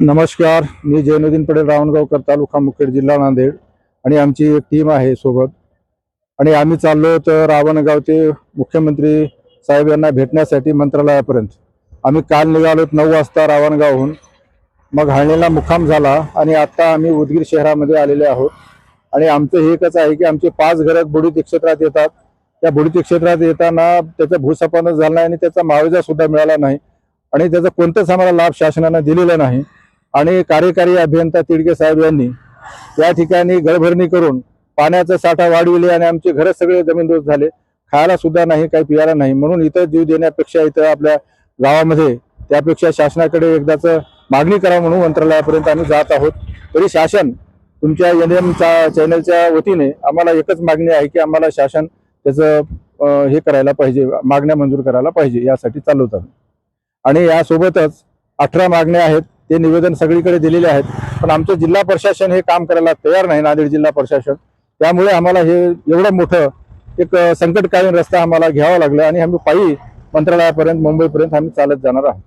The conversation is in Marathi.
नमस्कार मी जैनुद्दीन पटेल रावणगावकर तालुका मुखेड जिल्हा नांदेड. आणि आमची एक टीम आहे सोबत. आणि आम्ही चाललो तर रावणगाव ते मुख्यमंत्री साहेब यांना भेटण्यासाठी मंत्रालयापर्यंत. आम्ही काल निघालो नऊ वाजता रावणगावहून. मग हाळणीला मुक्काम झाला आणि आत्ता आम्ही उदगीर शहरामध्ये आलेले आहोत. आणि आमचं हे एकच आहे की आमचे पाच घरं बुडीत क्षेत्रात येतात. त्या बुडीत क्षेत्रात येताना त्याचं भूसंपादन झालं नाही आणि त्याचा मावेजा सुद्धा मिळाला नाही. आणि त्याचा कोणताच आम्हाला लाभ शासनानं दिलेला नाही. आणि कार्यकारी अभियंता तिडके साहेब यांनी या ठिकाणी गळभरणी करून पाण्याचा साठा वाढविले आणि आमचे घर सगळे जमीनदोस्त झाले. खायला सुद्धा नाही काही पियाला नाही. म्हणून इथं जीव देण्यापेक्षा इथं आपल्या गावामध्ये त्यापेक्षा शासनाकडे एकदाच मागणी करा म्हणून मंत्रालयापर्यंत आम्ही जात आहोत. तरी शासन तुमच्या एन एमच्या चॅनलच्या वतीने आम्हाला एकच मागणी आहे की आम्हाला शासन त्याचं हे करायला पाहिजे मागण्या मंजूर करायला पाहिजे यासाठी चाललो आम्ही आणि यासोबतच अठरा मागण्या आहेत. ते निवेदन सगळीकडे दिलेले आहेत. पण आमचं जिल्हा प्रशासन हे काम करायला तयार नाही नांदेड जिल्हा प्रशासन. त्यामुळे आम्हाला हे एवढं मोठं एक संकटकालीन रस्ता आम्हाला घ्यावा लागला आणि आम्ही पायी मंत्रालयापर्यंत मुंबईपर्यंत आम्ही चालत जाणार आहोत.